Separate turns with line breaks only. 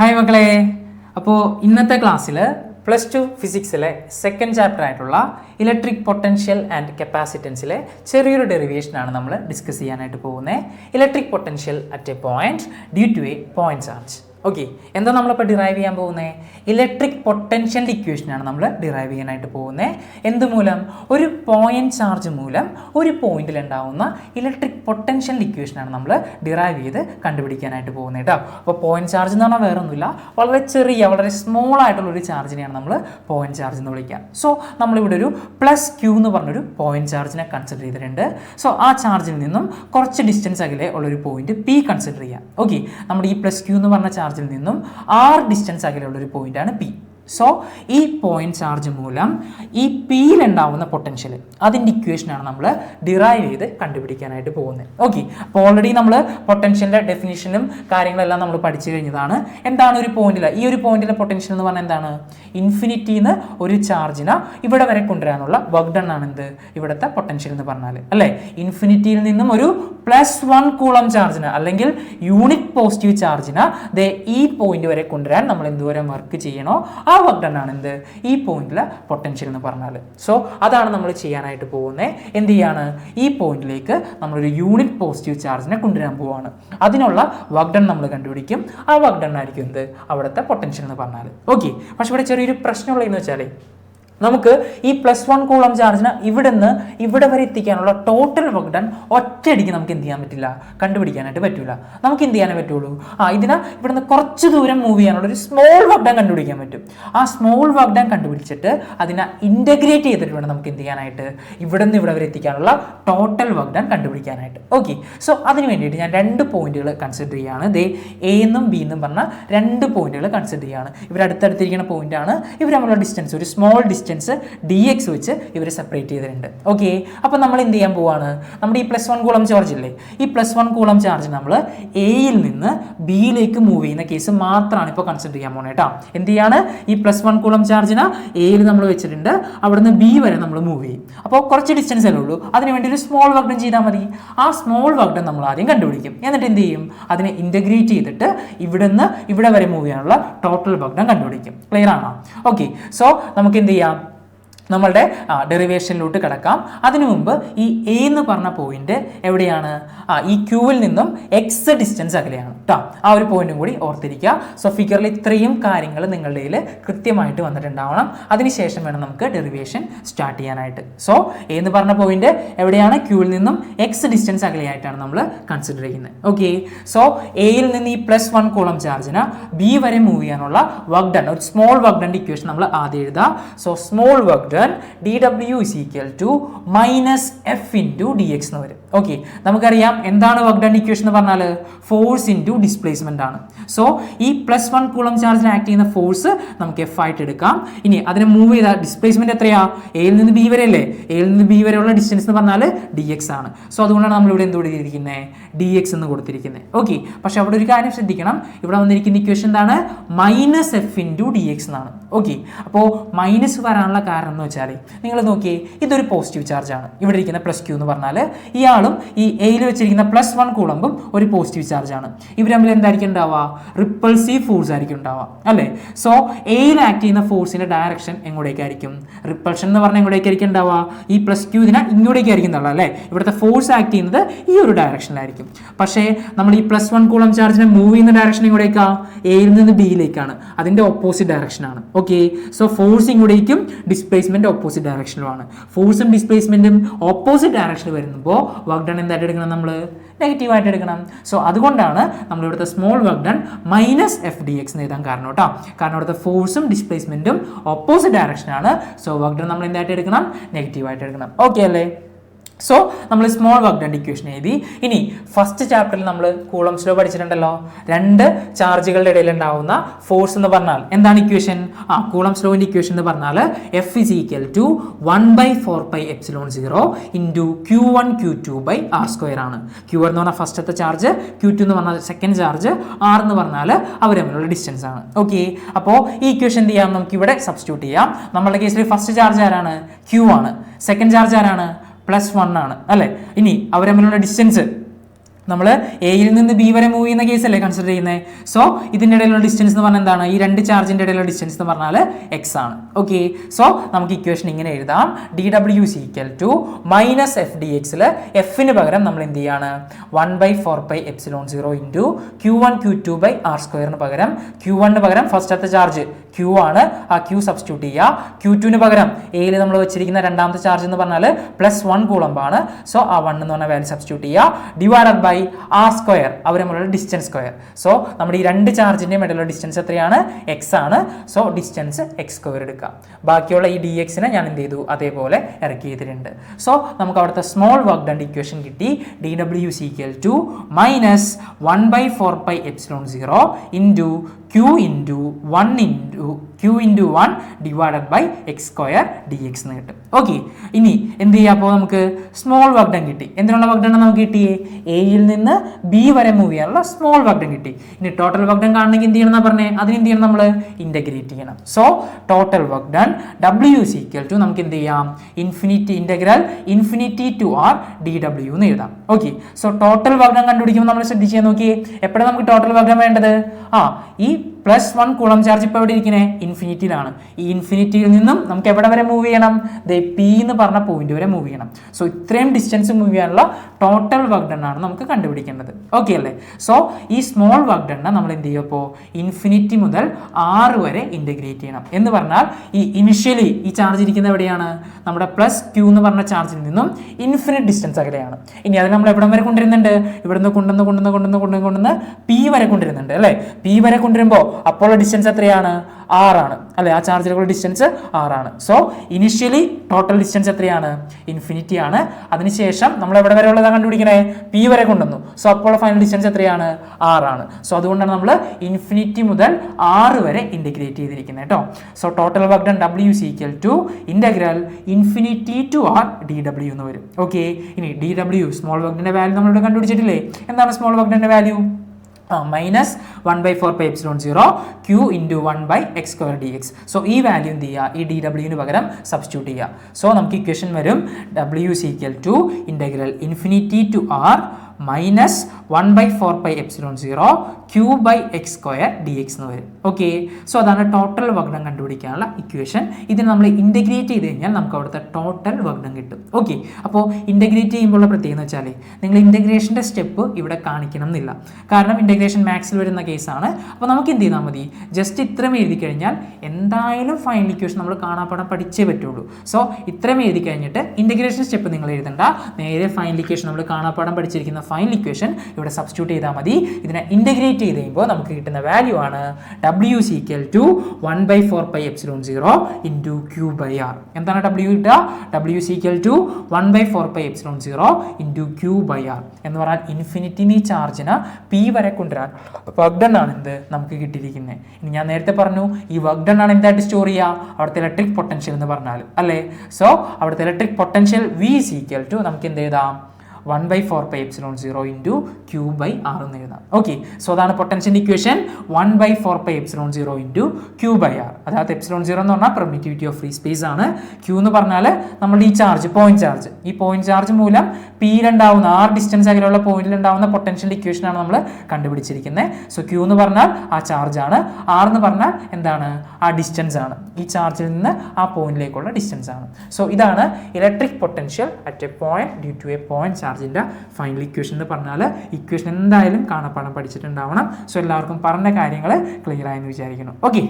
Hi മക്കളെ. അപ്പോൾ ഇന്നത്തെ ക്ലാസ്സിൽ പ്ലസ് ടു ഫിസിക്സിലെ സെക്കൻഡ് ചാപ്റ്റർ ആയിട്ടുള്ള ഇലക്ട്രിക് പൊട്ടൻഷ്യൽ ആൻഡ് കപ്പാസിറ്റൻസിലെ ചെറിയൊരു ഡെറിവേഷനാണ് നമ്മൾ ഡിസ്കസ് ചെയ്യാനായിട്ട് പോകുന്നത് electric potential at a point due to a point charge okay എന്താ നമ്മളിപ്പോൾ ഡിറൈവ് ചെയ്യാൻ പോകുന്നത് ഇലക്ട്രിക് പൊട്ടൻഷ്യൽ ഇക്വേഷനാണ് നമ്മൾ ഡിറൈവ് ചെയ്യാനായിട്ട് പോകുന്നത് എന്ത് മൂലം? ഒരു പോയിന്റ് ചാർജ് മൂലം ഒരു പോയിന്റിൽ ഉണ്ടാവുന്ന ഇലക്ട്രിക് പൊട്ടൻഷ്യൽ ഇക്വേഷനാണ് നമ്മൾ ഡിറൈവ് ചെയ്ത് കണ്ടുപിടിക്കാനായിട്ട് പോകുന്നത് കേട്ടോ അപ്പോൾ പോയിന്റ് ചാർജ് എന്ന് പറഞ്ഞാൽ വേറെ ഒന്നുമില്ല വളരെ ചെറിയ വളരെ സ്മോൾ ആയിട്ടുള്ള ഒരു ചാർജിനെയാണ് നമ്മൾ പോയിന്റ് ചാർജ് എന്ന് വിളിക്കുക സോ നമ്മളിവിടെ ഒരു പ്ലസ് ക്യൂ എന്ന് പറഞ്ഞൊരു പോയിന്റ് ചാർജിനെ കൺസിഡർ ചെയ്തിട്ടുണ്ട്. സോ ആ ചാർജിൽ നിന്നും കുറച്ച് ഡിസ്റ്റൻസ് അകലെ ഉള്ളൊരു പോയിന്റ് പി കൺസിഡർ ചെയ്യാം. ഓക്കെ നമ്മുടെ ഈ പ്ലസ് ക്യൂ എന്ന് പറഞ്ഞ ചാർജിൽ നിന്നും ആറ് ഡിസ്റ്റൻസ് അകലെയുള്ള ഒരു പോയിന്റാണ് പി സോ ഈ പോയിന്റ് ചാർജ് മൂലം ഈ പിയിൽ ഉണ്ടാവുന്ന പൊട്ടൻഷ്യൽ അതിന്റെ ഇക്വേഷനാണ് നമ്മൾ ഡിറൈവ് ചെയ്ത് കണ്ടുപിടിക്കാനായിട്ട് പോകുന്നത്. ഓക്കെ അപ്പോൾ ഓൾറെഡി നമ്മൾ പൊട്ടൻഷ്യലിന്റെ ഡെഫിനിഷനും കാര്യങ്ങളെല്ലാം നമ്മൾ പഠിച്ചു കഴിഞ്ഞതാണ്. എന്താണ് ഒരു പോയിന്റിൽ ഈ ഒരു പോയിന്റിലെ പൊട്ടൻഷ്യൽ എന്ന് പറഞ്ഞാൽ എന്താണ്? ഇൻഫിനിറ്റിന്ന് ഒരു ചാർജിനെ ഇവിടെ വരെ കൊണ്ടുവരാനുള്ള വർക്ക് ഡൺ ആണ് എന്ത് ഇവിടുത്തെ പൊട്ടൻഷ്യൽ എന്ന് പറഞ്ഞാൽ. അല്ലേ? ഇൻഫിനിറ്റിയിൽ നിന്നും ഒരു പ്ലസ് വൺ കൂളം ചാർജിന് അല്ലെങ്കിൽ യൂണിറ്റ് പോസിറ്റീവ് ചാർജിന് ദേ ഈ പോയിന്റ് വരെ കൊണ്ടുവരാൻ നമ്മൾ എന്തോരം വർക്ക് ചെയ്യണോ ആ വർക്ക് ഡൺ ആണ് എന്ത് ഈ പോയിന്റിലെ പൊട്ടൻഷ്യൽ എന്ന് പറഞ്ഞാൽ സോ അതാണ് നമ്മൾ ചെയ്യാനായിട്ട് പോകുന്നത് എന്ത് ചെയ്യാണ്? ഈ പോയിന്റിലേക്ക് നമ്മളൊരു യൂണിറ്റ് പോസിറ്റീവ് ചാർജിനെ കൊണ്ടുവരാൻ പോവുകയാണ് അതിനുള്ള വർക്ക് ഡൺ നമ്മൾ കണ്ടുപിടിക്കും. ആ വർക്ക് ഡൺ ആയിരിക്കും എന്ത്? അവിടുത്തെ പൊട്ടൻഷ്യൽ എന്ന് പറഞ്ഞാൽ ഓക്കെ പക്ഷെ ഇവിടെ ചെറിയൊരു പ്രശ്നമുള്ളതെന്ന് വെച്ചാൽ നമുക്ക് ഈ പ്ലസ് വൺ കൂളം ചാർജിന് ഇവിടുന്ന് ഇവിടെ വരെ എത്തിക്കാനുള്ള ടോട്ടൽ വർക്ക് ഡൺ ഒറ്റയടിക്ക് നമുക്ക് എന്ത് ചെയ്യാൻ പറ്റില്ല? കണ്ടുപിടിക്കാനായിട്ട് പറ്റില്ല നമുക്ക് എന്ത് ചെയ്യാനേ പറ്റുള്ളൂ? ആ ഇതിന് ഇവിടുന്ന് കുറച്ച് ദൂരം മൂവ് ചെയ്യാനുള്ള ഒരു സ്മോൾ വർക്ക് കണ്ടുപിടിക്കാൻ പറ്റും. ആ സ്മോൾ വർക്ക് കണ്ടുപിടിച്ചിട്ട് അതിനെ ഇന്റഗ്രേറ്റ് ചെയ്തിട്ട് വേണം നമുക്ക് എന്ത് ചെയ്യാനായിട്ട്? ഇവിടെ നിന്ന് ഇവിടെ വരെ എത്തിക്കാനുള്ള ടോട്ടൽ വർക്ക് ഡൺ കണ്ടുപിടിക്കാനായിട്ട്. ഓക്കെ സോ അതിന് വേണ്ടിയിട്ട് ഞാൻ രണ്ട് പോയിന്റുകൾ കൺസിഡർ ചെയ്യുകയാണ് ദേ എ എന്നും ബി എന്നും പറഞ്ഞ രണ്ട് പോയിന്റുകൾ കൺസിഡർ ചെയ്യുകയാണ് ഇവർ അടുത്തടുത്തിരിക്കുന്ന പോയിന്റാണ് ഇവർ തമ്മിലുള്ള ഡിസ്റ്റൻസ് ഒരു സ്മോൾ ഡിസ്റ്റൻസ് ഡി എക്സ് വെച്ച് ഇവർ സെപ്പറേറ്റ് ചെയ്തിട്ടുണ്ട്. ഓക്കെ അപ്പോൾ നമ്മൾ എന്ത് ചെയ്യാൻ പോവാണ്? നമ്മുടെ ഈ പ്ലസ് വൺ കൂളം ചാർജ് ഇല്ലേ? ഈ പ്ലസ് വൺ കൂളം ചാർജ് നമ്മൾ എയിൽ നിന്ന് ബിയിലേക്ക് മൂവ് ചെയ്യുന്ന കേസ് മാത്രമാണ് ഇപ്പോൾ കൺസിഡർ ചെയ്യാൻ പോകുന്നത് കേട്ടോ എന്ത് ചെയ്യാണ്? ഈ പ്ലസ് വൺ കൂളം ചാർജിന് എയിൽ നമ്മൾ വെച്ചിട്ടുണ്ട്. അവിടുന്ന് ബി വരെ നമ്മൾ മൂവ് ചെയ്യും. അപ്പോൾ കുറച്ച് ഡിസ്റ്റൻസ് അല്ലേ ഉള്ളൂ? അതിന് വേണ്ടി ഒരു സ്മോൾ വർക്ക് ചെയ്താൽ മതി. ആ സ്മോൾ വർക്ക് നമ്മൾ ആദ്യം കണ്ടുപിടിക്കും. എന്നിട്ട് എന്ത് ചെയ്യും? അതിനെ ഇന്റഗ്രേറ്റ് ചെയ്തിട്ട് ഇവിടുന്ന് ഇവിടെ വരെ മൂവ് ചെയ്യാനുള്ള ടോട്ടൽ വർക്ക് കണ്ടുപിടിക്കും. ക്ലിയർ ആണോ? ഓക്കെ സോ നമുക്ക് എന്ത് ചെയ്യാം? നമ്മളുടെ ഡെറിവേഷനിലോട്ട് കിടക്കാം. അതിനു മുമ്പ് ഈ എ എന്ന് പറഞ്ഞ പോയിന്റ് എവിടെയാണ്? ആ ഈ ക്യൂവിൽ നിന്നും എക്സ് ഡിസ്റ്റൻസ് അകലെയാണ്. കേട്ടോ ആ ഒരു പോയിന്റും കൂടി ഓർത്തിരിക്കുക. സോ ഫിഗറിൽ ഇത്രയും കാര്യങ്ങൾ നിങ്ങളുടെ കയ്യിൽ കൃത്യമായിട്ട് വന്നിട്ടുണ്ടാവണം. അതിനുശേഷം വേണം നമുക്ക് ഡെറിവേഷൻ സ്റ്റാർട്ട് ചെയ്യാനായിട്ട്. സോ എ എന്ന് പറഞ്ഞ പോയിന്റ് എവിടെയാണ്? ക്യൂവിൽ നിന്നും എക്സ് ഡിസ്റ്റൻസ് അകലെയായിട്ടാണ് നമ്മൾ കൺസിഡർ ചെയ്യുന്നത്. ഓക്കെ സോ എയിൽ നിന്ന് ഈ പ്ലസ് വൺ കോളം ചാർജിന് ബി വരെ മൂവ് ചെയ്യാനുള്ള വർക്ക് ഡൺ ഒരു സ്മോൾ വർക്ക് ഡൺ ഇക്വേഷൻ നമ്മൾ ആദ്യം എഴുതാം. So small work done D W is equal to minus F into D X എന്ന് വരും. ഓക്കെ നമുക്കറിയാം എന്താണ് വർക്ക് ഡൺ ഇക്വേഷൻ എന്ന് പറഞ്ഞാൽ ഫോഴ്സ് ഇന്റു ഡിസ്പ്ലേസ്മെന്റ് ആണ്. സോ ഈ പ്ലസ് വൺ കൂളം ചാർജിന് ആക്ട് ചെയ്യുന്ന ഫോഴ്സ് നമുക്ക് എഫ് ആയിട്ട് എടുക്കാം. ഇനി അതിനെ മൂവ് ചെയ്താൽ ഡിസ്പ്ലേസ്മെന്റ് എത്രയാ? എയിൽ നിന്ന് ബി വരെ അല്ലേ എയിൽ നിന്ന് ബി വരെയുള്ള ഡിസ്റ്റൻസ് എന്ന് പറഞ്ഞാൽ ഡി എക്സ് ആണ്. സോ അതുകൊണ്ടാണ് നമ്മൾ ഇവിടെ എന്ത് കൊടുത്തിരിക്കുന്നത് ഡി എക്സ് എന്ന് കൊടുത്തിരിക്കുന്നത് ഓക്കെ പക്ഷേ അവിടെ ഒരു കാര്യം ശ്രദ്ധിക്കണം. ഇവിടെ വന്നിരിക്കുന്ന ഇക്വേഷൻ എന്താണ്? Minus F into D X എന്നാണ്. ഓക്കെ അപ്പോൾ മൈനസ് വരാനുള്ള കാരണം എന്ന് വെച്ചാൽ നിങ്ങൾ നോക്കിയേ ഇതൊരു പോസിറ്റീവ് ചാർജ് ആണ്. ഇവിടെ ഇരിക്കുന്ന പ്ലസ് ക്യൂ എന്ന് പറഞ്ഞാൽ ഇയാളും ഈ എയിൽ വെച്ചിരിക്കുന്ന പ്ലസ് വൺ കൂളമ്പും ഒരു പോസിറ്റീവ് ചാർജ് ആണ്. ഇവർ തമ്മിൽ എന്തായിരിക്കും ഉണ്ടാവുക? റിപ്പൾസീവ് ഫോഴ്സ് ആയിരിക്കും ഉണ്ടാവുക. അല്ലേ? സോ എയിൽ ആക്ട് ചെയ്യുന്ന ഫോഴ്സിന്റെ ഡയറക്ഷൻ എങ്ങോട്ടേക്കായിരിക്കും? റിപ്പൾഷൻ എന്ന് പറഞ്ഞാൽ എങ്ങോട്ടേക്കായിരിക്കും ഉണ്ടാവുക? ഈ പ്ലസ് ക്യൂ ഇതിനെ ഇങ്ങോട്ടേക്കായിരിക്കും ഉള്ളത് അല്ലേ? ഇവിടുത്തെ ഫോഴ്സ് ആക്ട് ചെയ്യുന്നത് ഈ ഒരു ഡയറക്ഷനിലായിരിക്കും പക്ഷേ നമ്മൾ ഈ പ്ലസ് വൺ കൂളം ചാർജിനെ മൂവ് ചെയ്യുന്ന ഡയറക്ഷൻ എങ്ങോട്ടേക്കാ? എയിൽ നിന്ന് ബിയിലേക്കാണ് അതിന്റെ ഓപ്പോസിറ്റ് ഡയറക്ഷനാണ് ഓക്കെ സോ ഫോഴ്സ് ഇങ്ങോട്ടേക്കും ഡിസ്പ്ലേസ്മെന്റ് ഓപ്പോസിറ്റ് ഡയറക്ഷനിലുമാണ് ഫോഴ്സും ഡിസ്പ്ലേസ്മെന്റും ഓപ്പോസിറ്റ് ഡയറക്ഷൻ വരുമ്പോൾ വർക്ക് ഡൺ എന്തായിട്ട് എടുക്കണം നമ്മൾ നെഗറ്റീവായിട്ട് എടുക്കണം. സോ അതുകൊണ്ടാണ് നമ്മൾ ഇവിടുത്തെ small work done minus F D X എന്ന് എഴുതാൻ കാരണം കേട്ടോ. കാരണം ഇവിടുത്തെ ഫോഴ്സും ഡിസ്പ്ലേസ്മെന്റും ഓപ്പോസിറ്റ് ഡയറക്ഷനാണ് സോ വർക്ക് ഡൺ നമ്മൾ എന്തായിട്ട് എടുക്കണം? നെഗറ്റീവായിട്ട് എടുക്കണം. ഓക്കെ അല്ലേ? സോ നമ്മൾ സ്മോൾ വർക്ക് ഡൺ ഇക്വേഷൻ എഴുതി. ഇനി ഫസ്റ്റ് ചാപ്റ്ററിൽ നമ്മൾ കൂളംസ് ലോ പഠിച്ചിട്ടുണ്ടല്ലോ. രണ്ട് ചാർജുകളുടെ ഇടയിൽ ഉണ്ടാവുന്ന ഫോഴ്സ് എന്ന് പറഞ്ഞാൽ എന്താണ് ഇക്വേഷൻ ആ കൂളംസ് ലോന്റെ ഇക്വേഷൻ എന്ന് പറഞ്ഞാൽ F is equal to one by four by epsilon zero into Q one Q two by R square ആണ്. ക്യൂ എന്ന് പറഞ്ഞാൽ ഫസ്റ്റത്തെ ചാർജ് ക്യൂ ടു എന്ന് പറഞ്ഞാൽ സെക്കൻഡ് ചാർജ് ആർ എന്ന് പറഞ്ഞാൽ അവർ തമ്മിലുള്ള ഡിസ്റ്റൻസ് ആണ്. ഓക്കെ അപ്പോൾ ഈ ഇക്വേഷൻ എന്ത് ചെയ്യാം? നമുക്ക് ഇവിടെ സബ്സ്റ്റിറ്റ്യൂട്ട് ചെയ്യാം. നമ്മളുടെ കേസിൽ ഫസ്റ്റ് ചാർജ് ആരാണ്? ക്യൂ ആണ്. സെക്കൻഡ് ചാർജ് ആരാണ്? പ്ലസ് വൺ ആണ് അല്ലേ? ഇനി അവർ തമ്മിലുള്ള ഡിസ്റ്റൻസ് നമ്മൾ എയിൽ നിന്ന് ബി വരെ മൂവ് ചെയ്യുന്ന കേസ് അല്ലേ കൺസിഡർ ചെയ്യുന്നത് സോ ഇതിന്റെ ഇടയിലുള്ള ഡിസ്റ്റൻസ് എന്ന് പറഞ്ഞാൽ എന്താണ്? ഈ രണ്ട് ചാർജിന്റെ ഇടയിലുള്ള ഡിസ്റ്റൻസ് എന്ന് പറഞ്ഞാൽ എക്സ് ആണ്. ഓക്കെ സോ നമുക്ക് ഇക്വേഷൻ ഇങ്ങനെ എഴുതാം. D W C equal to minus F D എക്സിൽ എഫിന് പകരം നമ്മൾ എന്ത് ചെയ്യാണ്? One by four by epsilon zero into Q one Q two by R സ്ക്വയറിന് പകരം ക്യൂ വണ്ണിന് പകരം ഫസ്റ്റത്തെ ചാർജ് ക്യൂ ആണ്. ആ ക്യൂ സബ്സ്റ്റിറ്റ്യൂട്ട് ചെയ്യുക. ക്യൂ ടുവിന് പകരം എയിൽ നമ്മൾ വെച്ചിരിക്കുന്ന രണ്ടാമത്തെ ചാർജ് എന്ന് പറഞ്ഞാൽ പ്ലസ് വൺ കൂളമ്പാണ് സോ ആ വൺ എന്ന് പറഞ്ഞ വാല്യൂ സബ്സ്റ്റിറ്റ്യൂട്ട് ചെയ്യുക. ഡിവൈഡഡ് ബൈ ആർ സ്ക്വയർ അവർ തമ്മിലുള്ള ഡിസ്റ്റൻസ് സ്ക്വയർ സോ നമ്മുടെ ഈ രണ്ട് ചാർജിന്റെയും ഇടയിലുള്ള ഡിസ്റ്റൻസ് എത്രയാണ്? എക്സ് ആണ്. സോ ഡിസ്റ്റൻസ് എക്സ് സ്ക്വയർ എടുക്കുക. ബാക്കിയുള്ള ഈ ഡി എക്സിനെ ഞാൻ എന്ത് ചെയ്തു? അതേപോലെ ഇറക്കി ചെയ്തിട്ടുണ്ട്. സോ നമുക്ക് അവിടുത്തെ സ്മോൾ വർക്ക് ഡൺ ഇക്വേഷൻ കിട്ടി. D W C is equal to minus one by four by epsilon zero into Q into one into Q into one divided by X square D X എന്ന് കിട്ടും. Okay ഇനി എന്ത് ചെയ്യാം അപ്പോൾ നമുക്ക് small work done കിട്ടി. എന്തിനുള്ള work done നമുക്ക് കിട്ടിയേ എയിൽ നിന്ന് ബി വരെ മൂവ് ചെയ്യാനുള്ള സ്മോൾ വർക്ക് ഡൺ കിട്ടി. ഇനി ടോട്ടൽ വർക്ക് ഡൺ കാണണമെങ്കിൽ എന്ത് ചെയ്യണം പറഞ്ഞേ? അതിന് എന്ത് ചെയ്യണം നമ്മൾ ഇന്റഗ്രേറ്റ് ചെയ്യണം. So total work done W C equal to നമുക്ക് എന്ത് ചെയ്യാം? Infinity integral infinity to R D W എന്ന് എഴുതാം. Okay so total work done കണ്ടുപിടിക്കുമ്പോൾ നമ്മൾ ശ്രദ്ധിച്ചാൽ നോക്കിയേ. എപ്പോഴാണ് നമുക്ക് ടോട്ടൽ വർക്ക് ഡൺ വേണ്ടത്? ആ ഈ പ്ലസ് വൺ കുളം ചാർജ് ഇപ്പോൾ എവിടെ ഇരിക്കണേ? ഇൻഫിനിറ്റിയിലാണ് ഈ ഇൻഫിനിറ്റിയിൽ നിന്നും നമുക്ക് എവിടെ വരെ മൂവ് ചെയ്യണം? ദേ പി എന്ന് പറഞ്ഞ പോയിന്റ് വരെ മൂവ് ചെയ്യണം. സോ ഇത്രയും ഡിസ്റ്റൻസ് മൂവ് ചെയ്യാനുള്ള ടോട്ടൽ വർക്ക് ഡൺ ആണ് നമുക്ക് കണ്ടുപിടിക്കേണ്ടത്. ഓക്കെ അല്ലേ? സോ ഈ സ്മോൾ വർക്ക് ഡൺ നമ്മൾ എന്ത് ചെയ്യും അപ്പോൾ ഇൻഫിനിറ്റി മുതൽ ആറ് വരെ ഇന്റഗ്രേറ്റ് ചെയ്യണം. എന്ന് പറഞ്ഞാൽ ഈ ഇനിഷ്യലി ഈ ചാർജ് ഇരിക്കുന്ന എവിടെയാണ്? നമ്മുടെ പ്ലസ് ക്യൂ എന്ന് പറഞ്ഞ ചാർജിൽ നിന്നും ഇൻഫിനിറ്റ് ഡിസ്റ്റൻസ് അകലെയാണ്. ഇനി അത് നമ്മൾ എവിടം വരെ കൊണ്ടുവരുന്നുണ്ട്? ഇവിടുന്ന് കൊണ്ടുവന്ന് കൊണ്ടുവന്ന് കൊണ്ടുവന്ന് കൊണ്ടുവന്ന് കൊണ്ടുവന്ന് പി വരെ കൊണ്ടുവരുന്നുണ്ട് അല്ലേ? പി വരെ കൊണ്ടുവരുമ്പോൾ അപ്പോൾ ഡിസ്റ്റൻസ് എത്രയാണ്? ആറാണ്. അല്ലെ? ആ ചാർജിലുള്ള ഡിസ്റ്റൻസ് ആറാണ്. സോ ഇനിഷ്യലി ടോട്ടൽ ഡിസ്റ്റൻസ് എത്രയാണ്? ഇൻഫിനിറ്റി ആണ്. അതിനുശേഷം നമ്മൾ എവിടെ വരെ ഉള്ളതാണ് കണ്ടുപിടിക്കണേ? പി വരെ കൊണ്ടുവന്നു. സോ അപ്പോൾ ഫൈനൽ ഡിസ്റ്റൻസ് എത്രയാണ്? ആറാണ്. സോ അതുകൊണ്ടാണ് നമ്മൾ ഇൻഫിനിറ്റി മുതൽ ആറ് വരെ ഇന്റഗ്രേറ്റ് ചെയ്തിരിക്കുന്നത് കേട്ടോ. So total work done W is equal to integral infinity to R D W എന്ന് വരും. ഓക്കെ ഇനി ഡി ഡബ്ല്യു സ്മോൾ വർക്ക് വർക്കിന്റെ വാല്യൂ നമ്മളിവിടെ കണ്ടുപിടിച്ചിട്ടില്ലേ? എന്താണ് സ്മോൾ വർക്ക് വർക്കിന്റെ value minus one by four pi epsilon zero Q into one by X square D X so ഈ value എന്ത് ചെയ്യുക? ഈ ഡി ഡബ്ല്യൂവിന് പകരം സബ്സ്റ്റിറ്റ്യൂട്ട് ചെയ്യുക. സോ നമുക്ക് ഇക്വേഷൻ വരും. W is equal to integral infinity to R minus one by four by epsilon zero Q by X square D X എന്ന് വരും. ഓക്കെ സോ അതാണ് ടോട്ടൽ വഗ്നം കണ്ടുപിടിക്കാനുള്ള ഇക്വേഷൻ ഇതിന് നമ്മൾ ഇന്റഗ്രേറ്റ് ചെയ്ത് കഴിഞ്ഞാൽ നമുക്ക് അവിടുത്തെ ടോട്ടൽ വഗ്നം കിട്ടും. ഓക്കെ അപ്പോൾ ഇന്റഗ്രേറ്റ് ചെയ്യുമ്പോൾ പ്രത്യേകത എന്ന് വെച്ചാൽ നിങ്ങൾ ഇന്റഗ്രേഷന്റെ സ്റ്റെപ്പ് ഇവിടെ കാണിക്കണം എന്നില്ല. കാരണം ഇന്റഗ്രേഷൻ മാത്സിൽ വരുന്ന കേസാണ് അപ്പോൾ നമുക്ക് എന്ത് ചെയ്താൽ മതി? ജസ്റ്റ് ഇത്രയും എഴുതി കഴിഞ്ഞാൽ എന്തായാലും ഫൈനൽ ഇക്വേഷൻ നമ്മൾ കാണാപ്പാടം പഠിച്ചേ പറ്റുള്ളൂ. സോ ഇത്രയും എഴുതി കഴിഞ്ഞിട്ട് ഇന്റഗ്രേഷൻ സ്റ്റെപ്പ് നിങ്ങൾ എഴുതണ്ട. നേരെ ഫൈനൽ ഇക്വേഷൻ നമ്മൾ കാണാപ്പാടം പഠിച്ചിരിക്കുന്ന ഫൈനൽ ഇക്വേഷൻ ഇവിടെ സബ്സ്റ്റിറ്റ്യൂട്ട് ചെയ്താൽ മതി. ഇതിനെ ഇന്റഗ്രേറ്റ് ചെയ്ത് കഴിയുമ്പോൾ നമുക്ക് കിട്ടുന്ന വാല്യൂ ആണ് W is equal to one by four by epsilon zero into Q by R എന്താണ് ഡബ്ല്യു കിട്ടുക? W is equal to one by four by epsilon zero into Q by R എന്ന് പറഞ്ഞാൽ ഇൻഫിനിറ്റിനി ചാർജിന് P വരെ കൊണ്ടുവരാൻ work done ആണ് എന്ത്? നമുക്ക് കിട്ടിയിരിക്കുന്നത് ഇനി ഞാൻ നേരത്തെ പറഞ്ഞു ഈ വർക്ക് ഡൺ ആണ് എന്തായിട്ട് സ്റ്റോർ ചെയ്യുക? അവിടുത്തെ ഇലക്ട്രിക് പൊട്ടൻഷ്യൽ എന്ന് പറഞ്ഞാൽ അല്ലേ? സോ അവിടുത്തെ electric potential V is equal to നമുക്ക് എന്ത് എഴുതാം? One by four pi epsilon zero into Q by R എന്ന് എഴുതാം. ഓക്കെ സോ അതാണ് potential equation one by four pi epsilon zero into Q by R അതായത് epsilon zero എന്ന് പറഞ്ഞാൽ permittivity of free space ആണ്. ക്യൂ എന്ന് പറഞ്ഞാൽ നമ്മുടെ ഈ ചാർജ് പോയിന്റ് ചാർജ് ഈ പോയിന്റ് ചാർജ് മൂലം പിയിലുണ്ടാവുന്ന ആർ ഡിസ്റ്റൻസ് അകലെയുള്ള പോയിന്റിൽ ഉണ്ടാവുന്ന പൊട്ടൻഷ്യൽ ഇക്വേഷൻ ആണ് നമ്മൾ കണ്ടുപിടിച്ചിരിക്കുന്നത് സോ ക്യൂ എന്ന് പറഞ്ഞാൽ ആ ചാർജ് ആണ്. ആർ എന്ന് പറഞ്ഞാൽ എന്താണ്? ആ ഡിസ്റ്റൻസ് ആണ്. ഈ ചാർജിൽ നിന്ന് ആ പോയിന്റിലേക്കുള്ള ഡിസ്റ്റൻസ് ആണ്. സോ ഇതാണ് electric potential at a point due to a point ചാർജിന്റെ ഫൈനൽ ഇക്വേഷൻ എന്ന് പറഞ്ഞാൽ ഇക്വേഷൻ എന്തായാലും കാണപ്പാടം പഠിച്ചിട്ടുണ്ടാവണം. സോ എല്ലാവർക്കും പറഞ്ഞ കാര്യങ്ങൾ ക്ലിയർ ആയെന്ന് വിചാരിക്കുന്നു. ഓക്കെ